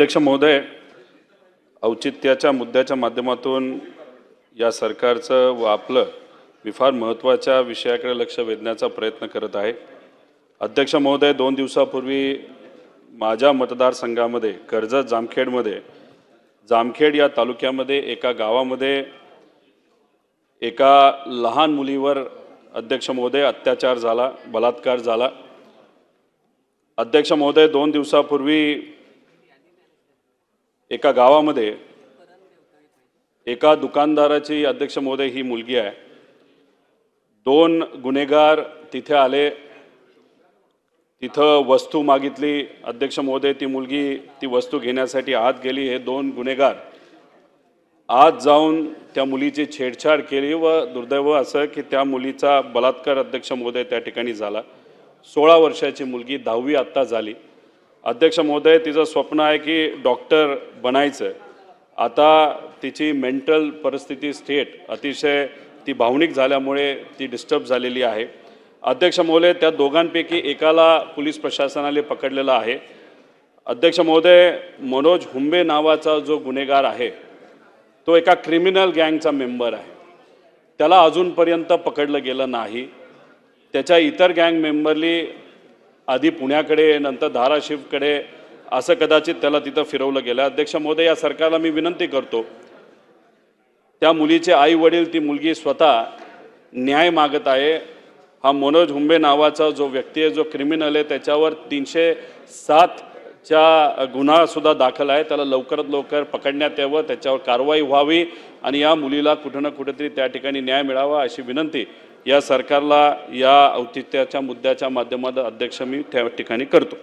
अध्यक्ष महोदय औचित्याच्या मुद्द्याच्या माध्यमातून या सरकारचं व आपलं मी फार महत्त्वाच्या विषयाकडे लक्ष वेधण्याचा प्रयत्न करत आहे. अध्यक्ष महोदय दोन दिवसापूर्वी माझ्या मतदारसंघामध्ये कर्जत जामखेडमध्ये जामखेड या तालुक्यामध्ये एका गावामध्ये एका लहान मुलीवर अध्यक्ष महोदय अत्याचार झाला बलात्कार झाला. अध्यक्ष महोदय दोन दिवसापूर्वी एका गावामध्ये एका दुकानदाराची अध्यक्ष महोदय ही मुलगी आहे. दोन गुन्हेगार तिथे आले. तिथं वस्तू मागितली. अध्यक्ष महोदय ती मुलगी ती वस्तू घेण्यासाठी आत गेली. हे दोन गुन्हेगार आत जाऊन त्या मुलीची छेडछाड केली व दुर्दैव असं की त्या मुलीचा बलात्कार अध्यक्ष महोदय त्या ठिकाणी झाला. सोळा वर्षाची मुलगी दहावी आत्ता झाली. अध्यक्ष महोदय तिचं स्वप्न आहे की डॉक्टर बनायचं. आता तिची मेंटल परिस्थिती स्टेट अतिशय ती भावनिक झाल्यामुळे ती डिस्टर्ब झालेली आहे. अध्यक्ष महोदय त्या दोघांपैकी एकाला पोलीस प्रशासनाने पकडलेलं आहे. अध्यक्ष महोदय मनोज हुंबे नावाचा जो गुन्हेगार आहे तो एका क्रिमिनल गँगचा मेंबर आहे. त्याला अजूनपर्यंत पकडलं गेलं नाही. त्याच्या इतर गँग मेंबरली आधी पुण्याकडे नंतर धाराशिवकडे असं कदाचित त्याला तिथं फिरवलं गेलं. अध्यक्ष महोदय या सरकारला मी विनंती करतो त्या मुलीचे आई वडील ती मुलगी स्वतः न्याय मागत आहे. हा मनोज हुंबे नावाचा जो व्यक्ती आहे जो क्रिमिनल आहे त्याच्यावर तीनशे सातच्या गुन्हासुद्धा दाखल आहे. त्याला लवकरात लवकर पकडण्यात यावं त्याच्यावर कारवाई व्हावी आणि या मुलीला कुठं ना कुठेतरी त्या ठिकाणी न्याय मिळावा अशी विनंती. या सरकारला या औचित्याच्या मुद्द्याच्या माध्यमात अध्यक्ष मी त्या ठिकाणी करतो.